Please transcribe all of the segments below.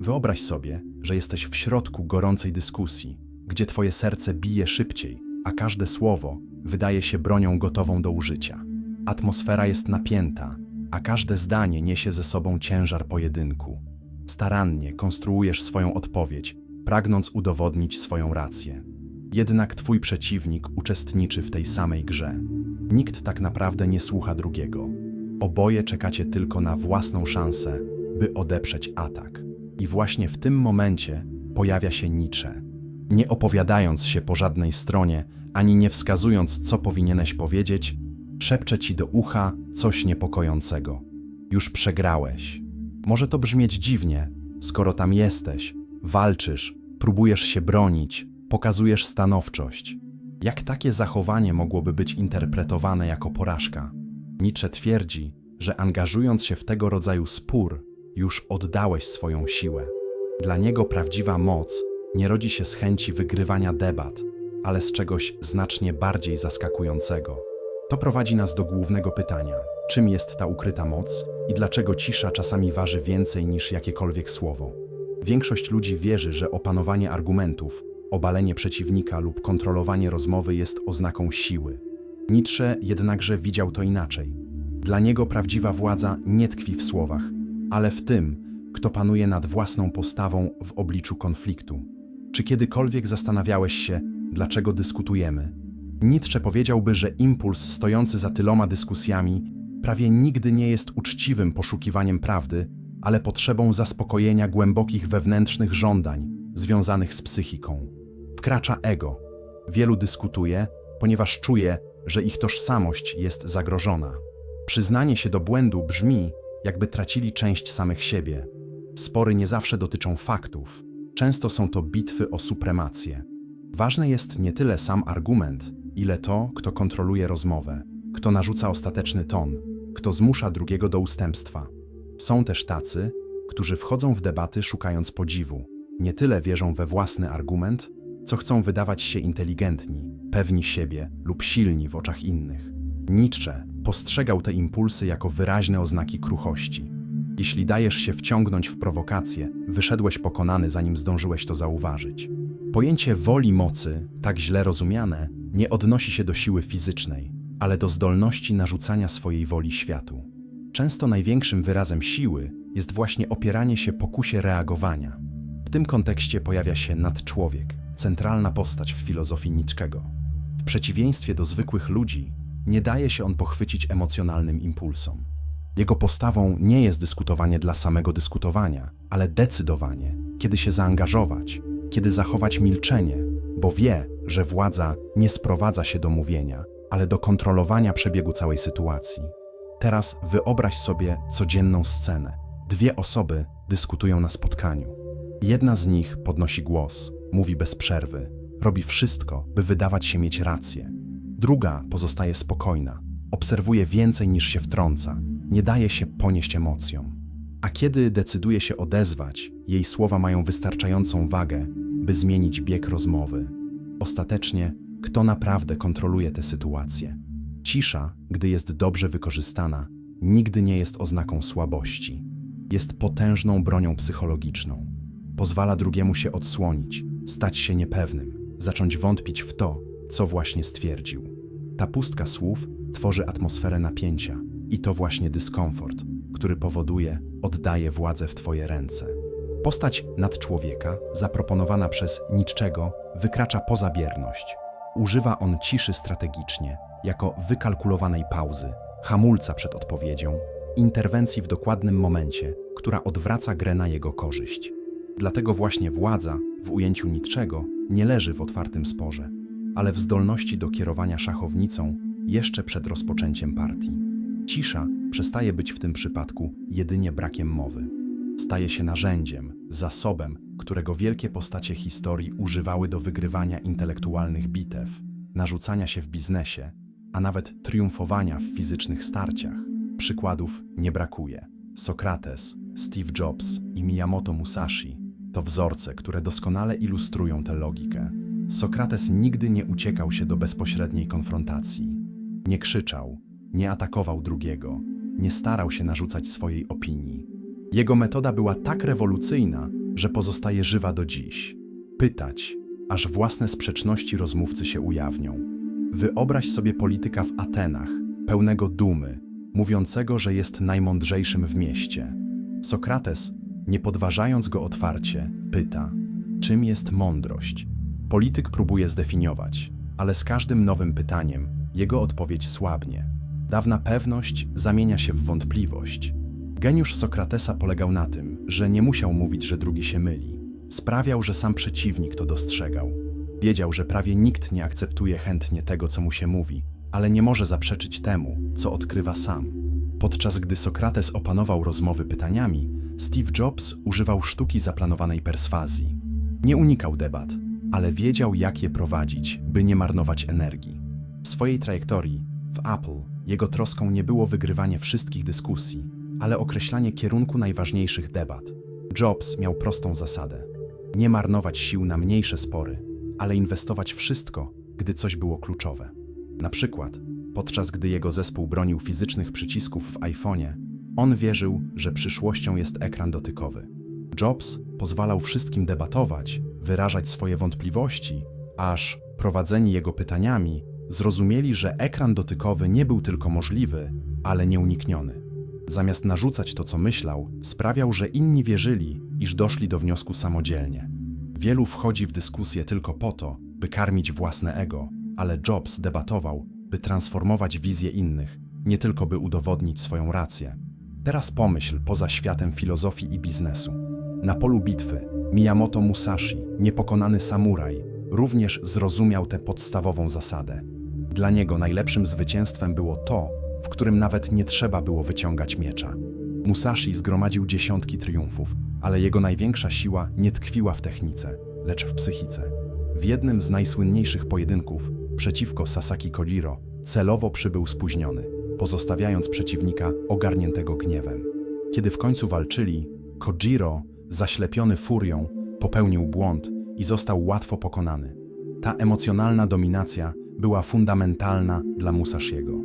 Wyobraź sobie, że jesteś w środku gorącej dyskusji, gdzie twoje serce bije szybciej, a każde słowo wydaje się bronią gotową do użycia. Atmosfera jest napięta, a każde zdanie niesie ze sobą ciężar pojedynku. Starannie konstruujesz swoją odpowiedź, pragnąc udowodnić swoją rację. Jednak twój przeciwnik uczestniczy w tej samej grze. Nikt tak naprawdę nie słucha drugiego. Oboje czekacie tylko na własną szansę, by odeprzeć atak. I właśnie w tym momencie pojawia się Nietzsche. Nie opowiadając się po żadnej stronie, ani nie wskazując, co powinieneś powiedzieć, szepcze ci do ucha coś niepokojącego. Już przegrałeś. Może to brzmieć dziwnie, skoro tam jesteś, walczysz, próbujesz się bronić, pokazujesz stanowczość. Jak takie zachowanie mogłoby być interpretowane jako porażka? Nietzsche twierdzi, że angażując się w tego rodzaju spór, już oddałeś swoją siłę. Dla niego prawdziwa moc nie rodzi się z chęci wygrywania debat, ale z czegoś znacznie bardziej zaskakującego. To prowadzi nas do głównego pytania: czym jest ta ukryta moc i dlaczego cisza czasami waży więcej niż jakiekolwiek słowo? Większość ludzi wierzy, że opanowanie argumentów, obalenie przeciwnika lub kontrolowanie rozmowy jest oznaką siły. Nietzsche jednakże widział to inaczej. Dla niego prawdziwa władza nie tkwi w słowach, ale w tym, kto panuje nad własną postawą w obliczu konfliktu. Czy kiedykolwiek zastanawiałeś się, dlaczego dyskutujemy? Nietzsche powiedziałby, że impuls stojący za tyloma dyskusjami prawie nigdy nie jest uczciwym poszukiwaniem prawdy, ale potrzebą zaspokojenia głębokich wewnętrznych żądań związanych z psychiką. Wkracza ego. Wielu dyskutuje, ponieważ czuje, że ich tożsamość jest zagrożona. Przyznanie się do błędu brzmi, jakby tracili część samych siebie. Spory nie zawsze dotyczą faktów, często są to bitwy o supremację. Ważny jest nie tyle sam argument, ile to, kto kontroluje rozmowę, kto narzuca ostateczny ton, kto zmusza drugiego do ustępstwa. Są też tacy, którzy wchodzą w debaty szukając podziwu. Nie tyle wierzą we własny argument, co chcą wydawać się inteligentni, pewni siebie lub silni w oczach innych. Nietzsche postrzegał te impulsy jako wyraźne oznaki kruchości. Jeśli dajesz się wciągnąć w prowokację, wyszedłeś pokonany, zanim zdążyłeś to zauważyć. Pojęcie woli mocy, tak źle rozumiane, nie odnosi się do siły fizycznej, ale do zdolności narzucania swojej woli światu. Często największym wyrazem siły jest właśnie opieranie się pokusie reagowania. W tym kontekście pojawia się nadczłowiek, centralna postać w filozofii Nietzschego. W przeciwieństwie do zwykłych ludzi, nie daje się on pochwycić emocjonalnym impulsom. Jego postawą nie jest dyskutowanie dla samego dyskutowania, ale decydowanie, kiedy się zaangażować, kiedy zachować milczenie, bo wie, że władza nie sprowadza się do mówienia, ale do kontrolowania przebiegu całej sytuacji. Teraz wyobraź sobie codzienną scenę. Dwie osoby dyskutują na spotkaniu. Jedna z nich podnosi głos, mówi bez przerwy, robi wszystko, by wydawać się mieć rację. Druga pozostaje spokojna, obserwuje więcej niż się wtrąca, nie daje się ponieść emocjom. A kiedy decyduje się odezwać, jej słowa mają wystarczającą wagę, by zmienić bieg rozmowy. Ostatecznie, kto naprawdę kontroluje tę sytuację? Cisza, gdy jest dobrze wykorzystana, nigdy nie jest oznaką słabości. Jest potężną bronią psychologiczną. Pozwala drugiemu się odsłonić, stać się niepewnym, zacząć wątpić w to, co właśnie stwierdził. Ta pustka słów tworzy atmosferę napięcia i to właśnie dyskomfort, który powoduje, oddaje władzę w Twoje ręce. Postać nadczłowieka, zaproponowana przez niczczego, wykracza poza bierność. Używa on ciszy strategicznie, jako wykalkulowanej pauzy, hamulca przed odpowiedzią, interwencji w dokładnym momencie, która odwraca grę na jego korzyść. Dlatego właśnie władza, w ujęciu niczczego, nie leży w otwartym sporze, ale w zdolności do kierowania szachownicą jeszcze przed rozpoczęciem partii. Cisza przestaje być w tym przypadku jedynie brakiem mowy. Staje się narzędziem, zasobem, którego wielkie postacie historii używały do wygrywania intelektualnych bitew, narzucania się w biznesie, a nawet triumfowania w fizycznych starciach. Przykładów nie brakuje. Sokrates, Steve Jobs i Miyamoto Musashi to wzorce, które doskonale ilustrują tę logikę. Sokrates nigdy nie uciekał się do bezpośredniej konfrontacji. Nie krzyczał, nie atakował drugiego, nie starał się narzucać swojej opinii. Jego metoda była tak rewolucyjna, że pozostaje żywa do dziś. Pytać, aż własne sprzeczności rozmówcy się ujawnią. Wyobraź sobie polityka w Atenach, pełnego dumy, mówiącego, że jest najmądrzejszym w mieście. Sokrates, nie podważając go otwarcie, pyta: czym jest mądrość? Polityk próbuje zdefiniować, ale z każdym nowym pytaniem jego odpowiedź słabnie. Dawna pewność zamienia się w wątpliwość. Geniusz Sokratesa polegał na tym, że nie musiał mówić, że drugi się myli. Sprawiał, że sam przeciwnik to dostrzegał. Wiedział, że prawie nikt nie akceptuje chętnie tego, co mu się mówi, ale nie może zaprzeczyć temu, co odkrywa sam. Podczas gdy Sokrates opanował rozmowy pytaniami, Steve Jobs używał sztuki zaplanowanej perswazji. Nie unikał debat, ale wiedział, jak je prowadzić, by nie marnować energii. W swojej trajektorii w Apple jego troską nie było wygrywanie wszystkich dyskusji, ale określanie kierunku najważniejszych debat. Jobs miał prostą zasadę: nie marnować sił na mniejsze spory, ale inwestować wszystko, gdy coś było kluczowe. Na przykład, podczas gdy jego zespół bronił fizycznych przycisków w iPhone'ie, on wierzył, że przyszłością jest ekran dotykowy. Jobs pozwalał wszystkim debatować, wyrażać swoje wątpliwości, aż prowadzeni jego pytaniami zrozumieli, że ekran dotykowy nie był tylko możliwy, ale nieunikniony. Zamiast narzucać to, co myślał, sprawiał, że inni wierzyli, iż doszli do wniosku samodzielnie. Wielu wchodzi w dyskusję tylko po to, by karmić własne ego, ale Jobs debatował, by transformować wizję innych, nie tylko by udowodnić swoją rację. Teraz pomyśl poza światem filozofii i biznesu. Na polu bitwy Miyamoto Musashi, niepokonany samuraj, również zrozumiał tę podstawową zasadę. Dla niego najlepszym zwycięstwem było to, w którym nawet nie trzeba było wyciągać miecza. Musashi zgromadził dziesiątki triumfów, ale jego największa siła nie tkwiła w technice, lecz w psychice. W jednym z najsłynniejszych pojedynków przeciwko Sasaki Kojiro celowo przybył spóźniony, pozostawiając przeciwnika ogarniętego gniewem. Kiedy w końcu walczyli, Kojiro, zaślepiony furią, popełnił błąd i został łatwo pokonany. Ta emocjonalna dominacja była fundamentalna dla Musashiego.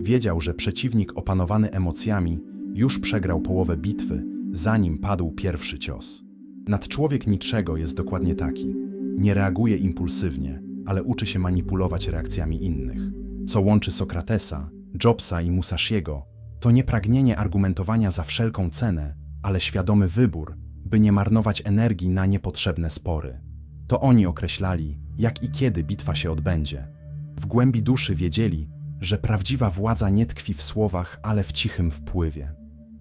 Wiedział, że przeciwnik opanowany emocjami już przegrał połowę bitwy, zanim padł pierwszy cios. Nadczłowiek niczego jest dokładnie taki. Nie reaguje impulsywnie, ale uczy się manipulować reakcjami innych. Co łączy Sokratesa, Jobsa i Musashiego, to nie pragnienie argumentowania za wszelką cenę, ale świadomy wybór, by nie marnować energii na niepotrzebne spory. To oni określali, jak i kiedy bitwa się odbędzie. W głębi duszy wiedzieli, że prawdziwa władza nie tkwi w słowach, ale w cichym wpływie.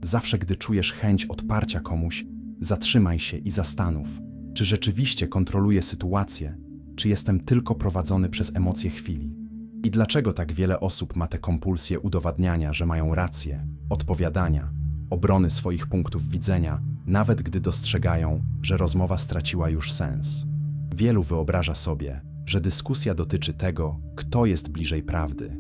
Zawsze, gdy czujesz chęć odparcia komuś, zatrzymaj się i zastanów, czy rzeczywiście kontroluję sytuację, czy jestem tylko prowadzony przez emocje chwili. I dlaczego tak wiele osób ma tę kompulsję udowadniania, że mają rację, odpowiadania, obrony swoich punktów widzenia, nawet gdy dostrzegają, że rozmowa straciła już sens. Wielu wyobraża sobie, że dyskusja dotyczy tego, kto jest bliżej prawdy.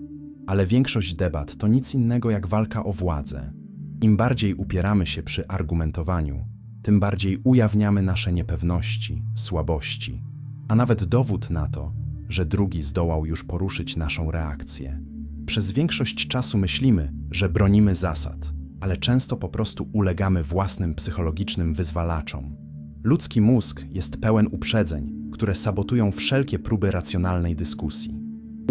Ale większość debat to nic innego jak walka o władzę. Im bardziej upieramy się przy argumentowaniu, tym bardziej ujawniamy nasze niepewności, słabości, a nawet dowód na to, że drugi zdołał już poruszyć naszą reakcję. Przez większość czasu myślimy, że bronimy zasad, ale często po prostu ulegamy własnym psychologicznym wyzwalaczom. Ludzki mózg jest pełen uprzedzeń, które sabotują wszelkie próby racjonalnej dyskusji.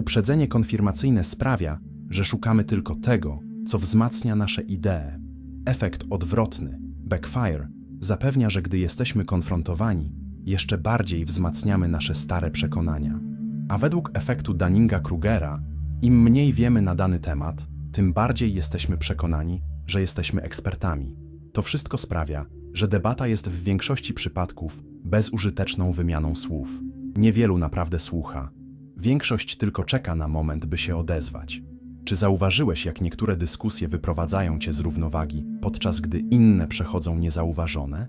Uprzedzenie konfirmacyjne sprawia, że szukamy tylko tego, co wzmacnia nasze idee. Efekt odwrotny, backfire, zapewnia, że gdy jesteśmy konfrontowani, jeszcze bardziej wzmacniamy nasze stare przekonania. A według efektu Dunninga-Krugera, im mniej wiemy na dany temat, tym bardziej jesteśmy przekonani, że jesteśmy ekspertami. To wszystko sprawia, że debata jest w większości przypadków bezużyteczną wymianą słów. Niewielu naprawdę słucha. Większość tylko czeka na moment, by się odezwać. Czy zauważyłeś, jak niektóre dyskusje wyprowadzają cię z równowagi, podczas gdy inne przechodzą niezauważone?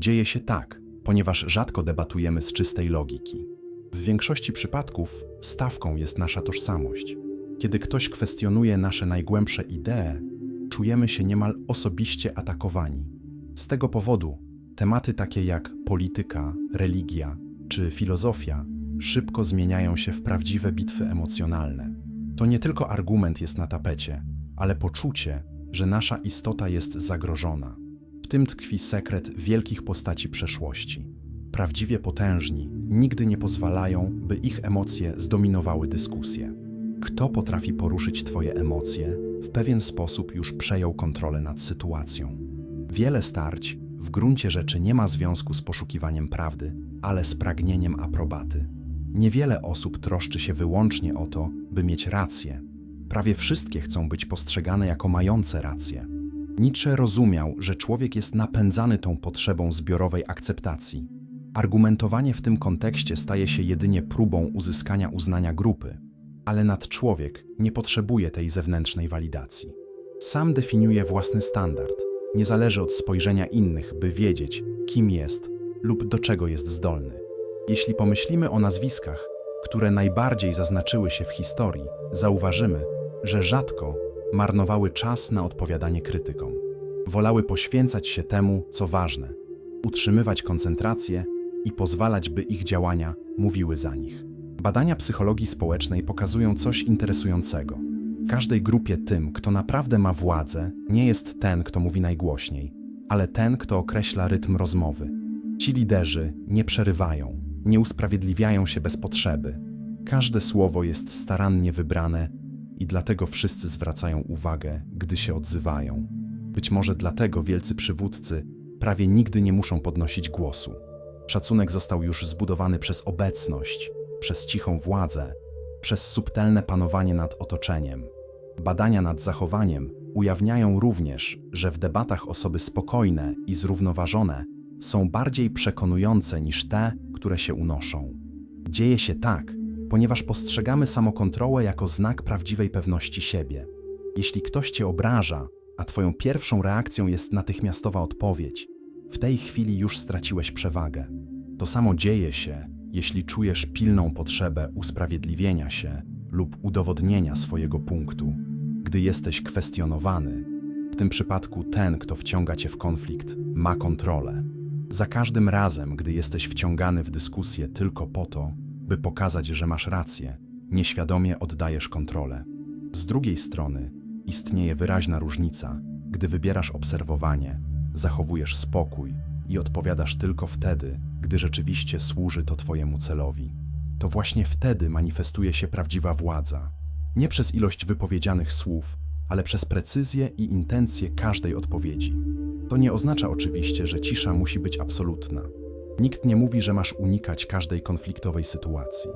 Dzieje się tak, ponieważ rzadko debatujemy z czystej logiki. W większości przypadków stawką jest nasza tożsamość. Kiedy ktoś kwestionuje nasze najgłębsze idee, czujemy się niemal osobiście atakowani. Z tego powodu tematy takie jak polityka, religia czy filozofia szybko zmieniają się w prawdziwe bitwy emocjonalne. To nie tylko argument jest na tapecie, ale poczucie, że nasza istota jest zagrożona. W tym tkwi sekret wielkich postaci przeszłości. Prawdziwie potężni nigdy nie pozwalają, by ich emocje zdominowały dyskusję. Kto potrafi poruszyć Twoje emocje, w pewien sposób już przejął kontrolę nad sytuacją. Wiele starć w gruncie rzeczy nie ma związku z poszukiwaniem prawdy, ale z pragnieniem aprobaty. Niewiele osób troszczy się wyłącznie o to, by mieć rację. Prawie wszystkie chcą być postrzegane jako mające rację. Nietzsche rozumiał, że człowiek jest napędzany tą potrzebą zbiorowej akceptacji. Argumentowanie w tym kontekście staje się jedynie próbą uzyskania uznania grupy, ale nadczłowiek nie potrzebuje tej zewnętrznej walidacji. Sam definiuje własny standard, nie zależy od spojrzenia innych, by wiedzieć, kim jest lub do czego jest zdolny. Jeśli pomyślimy o nazwiskach, które najbardziej zaznaczyły się w historii, zauważymy, że rzadko marnowały czas na odpowiadanie krytykom. Wolały poświęcać się temu, co ważne, utrzymywać koncentrację i pozwalać, by ich działania mówiły za nich. Badania psychologii społecznej pokazują coś interesującego. W każdej grupie tym, kto naprawdę ma władzę, nie jest ten, kto mówi najgłośniej, ale ten, kto określa rytm rozmowy. Ci liderzy nie przerywają, nie usprawiedliwiają się bez potrzeby. Każde słowo jest starannie wybrane i dlatego wszyscy zwracają uwagę, gdy się odzywają. Być może dlatego wielcy przywódcy prawie nigdy nie muszą podnosić głosu. Szacunek został już zbudowany przez obecność, przez cichą władzę, przez subtelne panowanie nad otoczeniem. Badania nad zachowaniem ujawniają również, że w debatach osoby spokojne i zrównoważone są bardziej przekonujące niż te, które się unoszą. Dzieje się tak, ponieważ postrzegamy samokontrolę jako znak prawdziwej pewności siebie. Jeśli ktoś cię obraża, a twoją pierwszą reakcją jest natychmiastowa odpowiedź, w tej chwili już straciłeś przewagę. To samo dzieje się, jeśli czujesz pilną potrzebę usprawiedliwienia się lub udowodnienia swojego punktu. Gdy jesteś kwestionowany, w tym przypadku ten, kto wciąga cię w konflikt, ma kontrolę. Za każdym razem, gdy jesteś wciągany w dyskusję tylko po to, by pokazać, że masz rację, nieświadomie oddajesz kontrolę. Z drugiej strony, istnieje wyraźna różnica, gdy wybierasz obserwowanie, zachowujesz spokój i odpowiadasz tylko wtedy, gdy rzeczywiście służy to Twojemu celowi. To właśnie wtedy manifestuje się prawdziwa władza. Nie przez ilość wypowiedzianych słów, ale przez precyzję i intencję każdej odpowiedzi. To nie oznacza oczywiście, że cisza musi być absolutna. Nikt nie mówi, że masz unikać każdej konfliktowej sytuacji.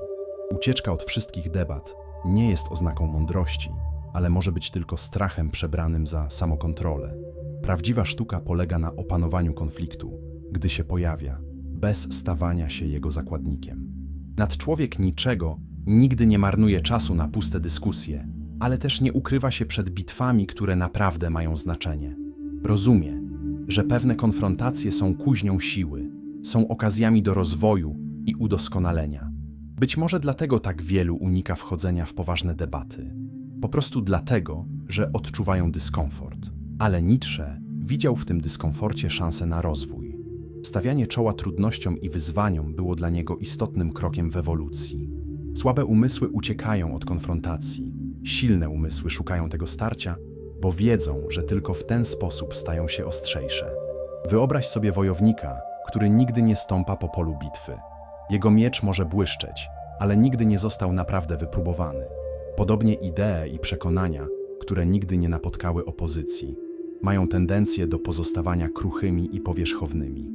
Ucieczka od wszystkich debat nie jest oznaką mądrości, ale może być tylko strachem przebranym za samokontrolę. Prawdziwa sztuka polega na opanowaniu konfliktu, gdy się pojawia, bez stawania się jego zakładnikiem. Nadczłowiek niczego nigdy nie marnuje czasu na puste dyskusje, ale też nie ukrywa się przed bitwami, które naprawdę mają znaczenie. Rozumie, że pewne konfrontacje są kuźnią siły, są okazjami do rozwoju i udoskonalenia. Być może dlatego tak wielu unika wchodzenia w poważne debaty. Po prostu dlatego, że odczuwają dyskomfort. Ale Nietzsche widział w tym dyskomforcie szansę na rozwój. Stawianie czoła trudnościom i wyzwaniom było dla niego istotnym krokiem w ewolucji. Słabe umysły uciekają od konfrontacji, silne umysły szukają tego starcia, bo wiedzą, że tylko w ten sposób stają się ostrzejsze. Wyobraź sobie wojownika, który nigdy nie stąpa po polu bitwy. Jego miecz może błyszczeć, ale nigdy nie został naprawdę wypróbowany. Podobnie idee i przekonania, które nigdy nie napotkały opozycji, mają tendencję do pozostawania kruchymi i powierzchownymi.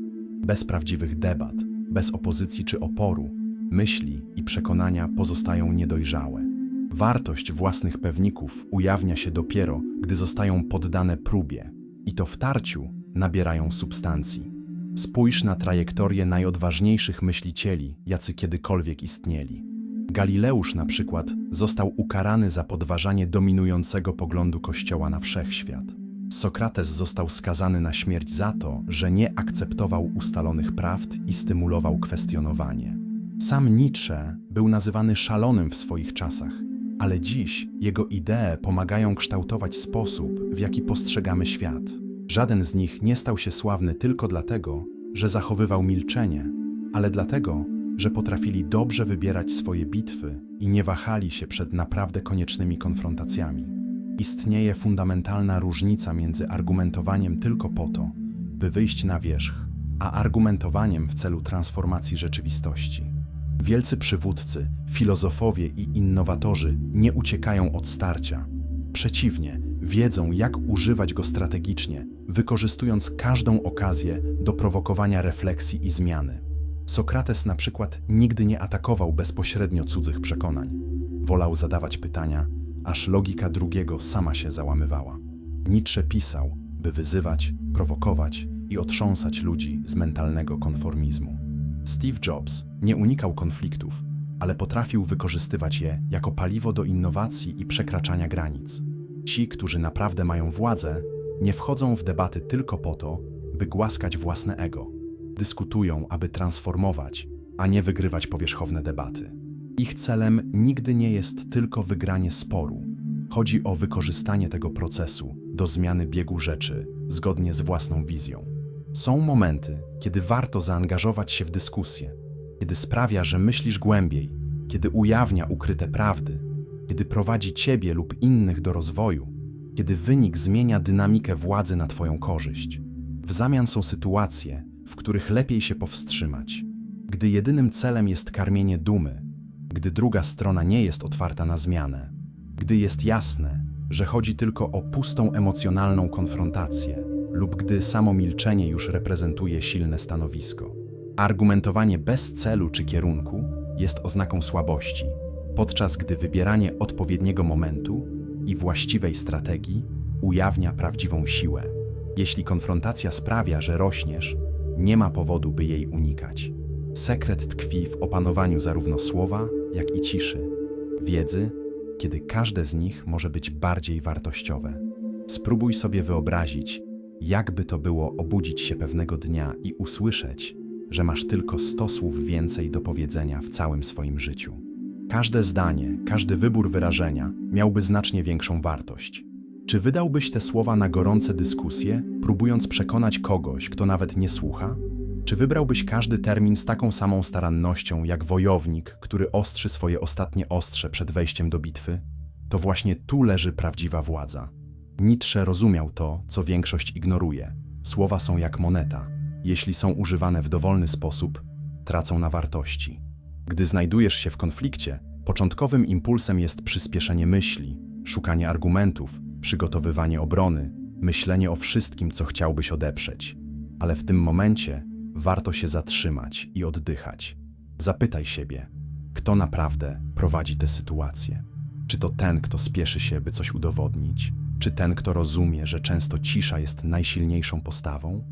Bez prawdziwych debat, bez opozycji czy oporu, myśli i przekonania pozostają niedojrzałe. Wartość własnych pewników ujawnia się dopiero, gdy zostają poddane próbie i to w tarciu nabierają substancji. Spójrz na trajektorię najodważniejszych myślicieli, jacy kiedykolwiek istnieli. Galileusz na przykład został ukarany za podważanie dominującego poglądu Kościoła na wszechświat. Sokrates został skazany na śmierć za to, że nie akceptował ustalonych prawd i stymulował kwestionowanie. Sam Nietzsche był nazywany szalonym w swoich czasach, ale dziś jego idee pomagają kształtować sposób, w jaki postrzegamy świat. Żaden z nich nie stał się sławny tylko dlatego, że zachowywał milczenie, ale dlatego, że potrafili dobrze wybierać swoje bitwy i nie wahali się przed naprawdę koniecznymi konfrontacjami. Istnieje fundamentalna różnica między argumentowaniem tylko po to, by wyjść na wierzch, a argumentowaniem w celu transformacji rzeczywistości. Wielcy przywódcy, filozofowie i innowatorzy nie uciekają od starcia. Przeciwnie, wiedzą, jak używać go strategicznie, wykorzystując każdą okazję do prowokowania refleksji i zmiany. Sokrates na przykład nigdy nie atakował bezpośrednio cudzych przekonań. Wolał zadawać pytania, aż logika drugiego sama się załamywała. Nietzsche pisał, by wyzywać, prowokować i otrząsać ludzi z mentalnego konformizmu. Steve Jobs nie unikał konfliktów, ale potrafił wykorzystywać je jako paliwo do innowacji i przekraczania granic. Ci, którzy naprawdę mają władzę, nie wchodzą w debaty tylko po to, by głaskać własne ego. Dyskutują, aby transformować, a nie wygrywać powierzchowne debaty. Ich celem nigdy nie jest tylko wygranie sporu. Chodzi o wykorzystanie tego procesu do zmiany biegu rzeczy zgodnie z własną wizją. Są momenty, kiedy warto zaangażować się w dyskusję, kiedy sprawia, że myślisz głębiej, kiedy ujawnia ukryte prawdy, kiedy prowadzi ciebie lub innych do rozwoju, kiedy wynik zmienia dynamikę władzy na twoją korzyść. W zamian są sytuacje, w których lepiej się powstrzymać, gdy jedynym celem jest karmienie dumy, gdy druga strona nie jest otwarta na zmianę, gdy jest jasne, że chodzi tylko o pustą emocjonalną konfrontację, lub gdy samo milczenie już reprezentuje silne stanowisko. Argumentowanie bez celu czy kierunku jest oznaką słabości, podczas gdy wybieranie odpowiedniego momentu i właściwej strategii ujawnia prawdziwą siłę. Jeśli konfrontacja sprawia, że rośniesz, nie ma powodu, by jej unikać. Sekret tkwi w opanowaniu zarówno słowa, jak i ciszy, wiedzy, kiedy każde z nich może być bardziej wartościowe. Spróbuj sobie wyobrazić, jakby to było obudzić się pewnego dnia i usłyszeć, że masz tylko 100 słów więcej do powiedzenia w całym swoim życiu. Każde zdanie, każdy wybór wyrażenia miałby znacznie większą wartość. Czy wydałbyś te słowa na gorące dyskusje, próbując przekonać kogoś, kto nawet nie słucha? Czy wybrałbyś każdy termin z taką samą starannością jak wojownik, który ostrzy swoje ostatnie ostrze przed wejściem do bitwy? To właśnie tu leży prawdziwa władza. Nietzsche rozumiał to, co większość ignoruje. Słowa są jak moneta. Jeśli są używane w dowolny sposób, tracą na wartości. Gdy znajdujesz się w konflikcie, początkowym impulsem jest przyspieszenie myśli, szukanie argumentów, przygotowywanie obrony, myślenie o wszystkim, co chciałbyś odeprzeć. Ale w tym momencie warto się zatrzymać i oddychać. Zapytaj siebie, kto naprawdę prowadzi tę sytuację. Czy to ten, kto spieszy się, by coś udowodnić? Czy ten, kto rozumie, że często cisza jest najsilniejszą postawą?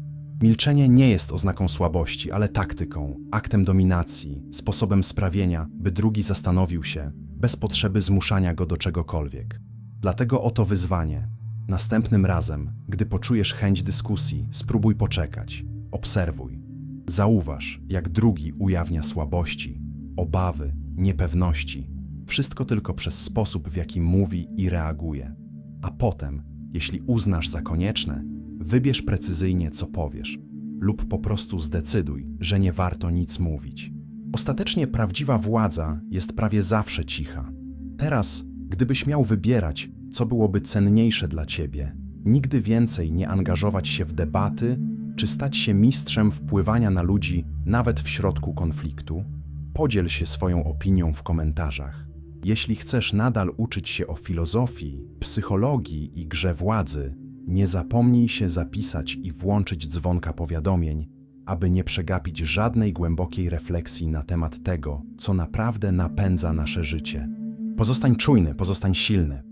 Milczenie nie jest oznaką słabości, ale taktyką, aktem dominacji, sposobem sprawienia, by drugi zastanowił się, bez potrzeby zmuszania go do czegokolwiek. Dlatego oto wyzwanie. Następnym razem, gdy poczujesz chęć dyskusji, spróbuj poczekać, obserwuj. Zauważ, jak drugi ujawnia słabości, obawy, niepewności. Wszystko tylko przez sposób, w jaki mówi i reaguje. A potem, jeśli uznasz za konieczne, wybierz precyzyjnie, co powiesz, lub po prostu zdecyduj, że nie warto nic mówić. Ostatecznie prawdziwa władza jest prawie zawsze cicha. Teraz, gdybyś miał wybierać, co byłoby cenniejsze dla ciebie, nigdy więcej nie angażować się w debaty, czy stać się mistrzem wpływania na ludzi nawet w środku konfliktu, podziel się swoją opinią w komentarzach. Jeśli chcesz nadal uczyć się o filozofii, psychologii i grze władzy, nie zapomnij się zapisać i włączyć dzwonka powiadomień, aby nie przegapić żadnej głębokiej refleksji na temat tego, co naprawdę napędza nasze życie. Pozostań czujny, pozostań silny,